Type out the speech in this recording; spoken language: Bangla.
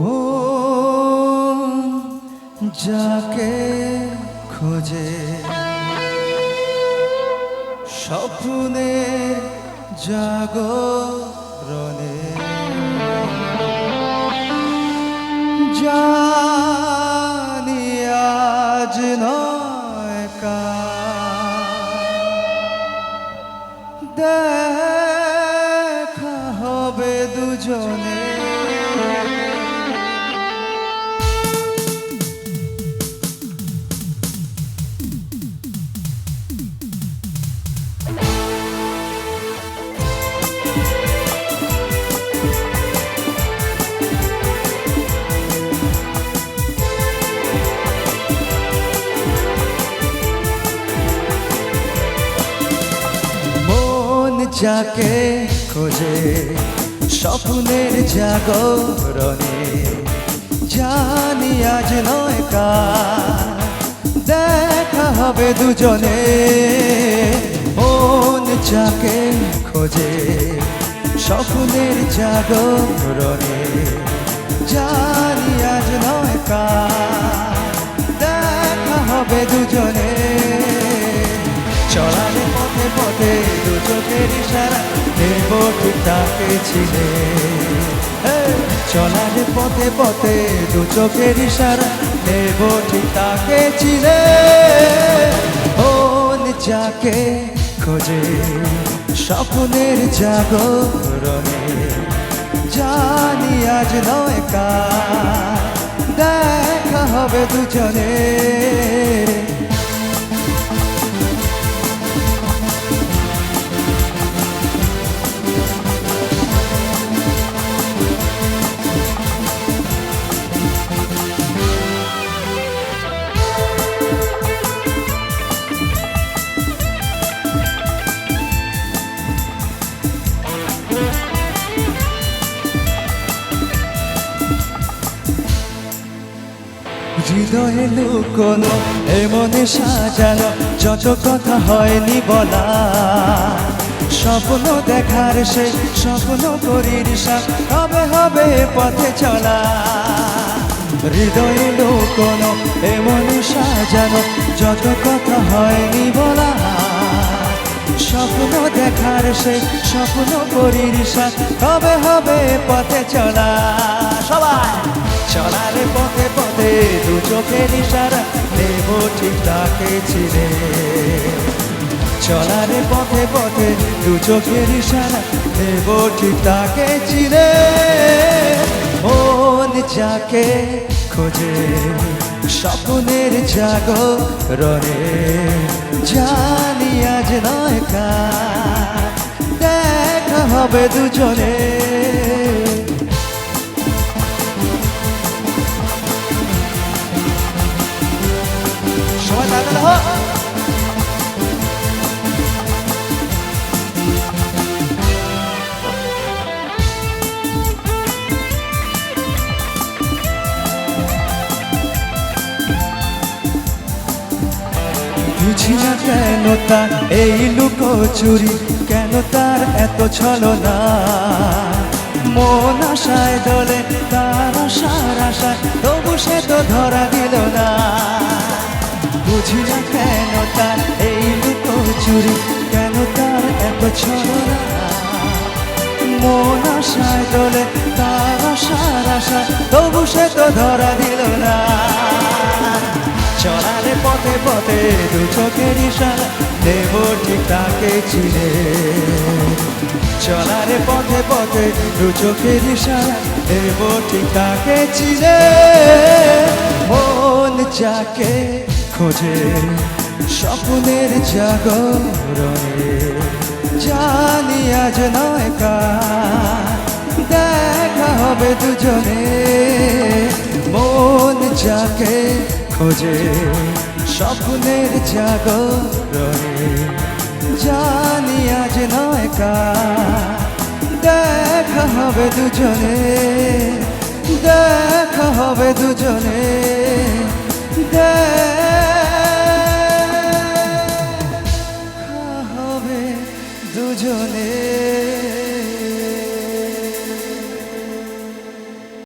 মন যাকে খোঁজে স্বপ্নে জাগরণে। জানি আজ নয় কা যাকে খোঁজে, স্বপ্নের জাগরণে। জানি আজ নয় কাল, দেখা হবে দুজনে। মন যাকে খোঁজে, স্বপ্নের জাগরণে। জানি আজ নয় কাল, দেখা হবে দুজনে। চলালে পথে দু চোখের ইশারা দেব ঠিক তাকে ছিলে চলালে পথে পথে দু চোখের ইশারা দেব ঠিক তাকে ছিলে মন যাকে খোঁজে, স্বপ্নের জাগরণে। জানি আজ নয় কা দেখা হবে দুজনে। হৃদয়ে লুকোনো এমনে সাজানো যত কথা হয়নি বলা। স্বপ্ন দেখার সে স্বপ্ন করির হবে হবে পথে চলা। হৃদয়ে লুকোনো এমনে সাজানো যত কথা হয়নি বলা। স্বপ্ন দেখার সে স্বপ্ন করির হবে হবে পথে চলা। সবাই! চলার পথে পথে দু চোখের ইশারা দেব ঠিক তাকে ছিলে চলার পথে পথে দু চোখের ইশারা দেব ঠিক তাকে ছিলে মন যাকে খোঁজে, স্বপ্নের জাগরণে জানি আজ নয় কাল, দেখা হবে দুজনে। সবাই বুঝি না কেন তার এই লুকো চুরি? কেন তার এত ছলনা? মন আশায় দলে তার আশার আশায়, তবু সে তো ধরা দিল না। বুঝি না কেন তার এই লুকো চুরি? কেন তার এত ছলনা মন আশায় দলে, তার আশার আশায় তবু সে তো ধরা দিল না। চলারে পথে পথে দু চোখের ইশারা দেব ঠিক তাকে চিনে। চলারে পথে পথে দু চোখের ইশারা দেব ঠিক তাকে চিনে। মন যাকে খোঁজে স্বপ্নের জাগরণে। জানি আজ নয় দেখা হবে দুজনে। মন যাকে খোঁজে স্বপ্নের জাগরণে। জানি আজ নয় দেখা হবে দুজনে। দেখা হবে দুজনে। দেখা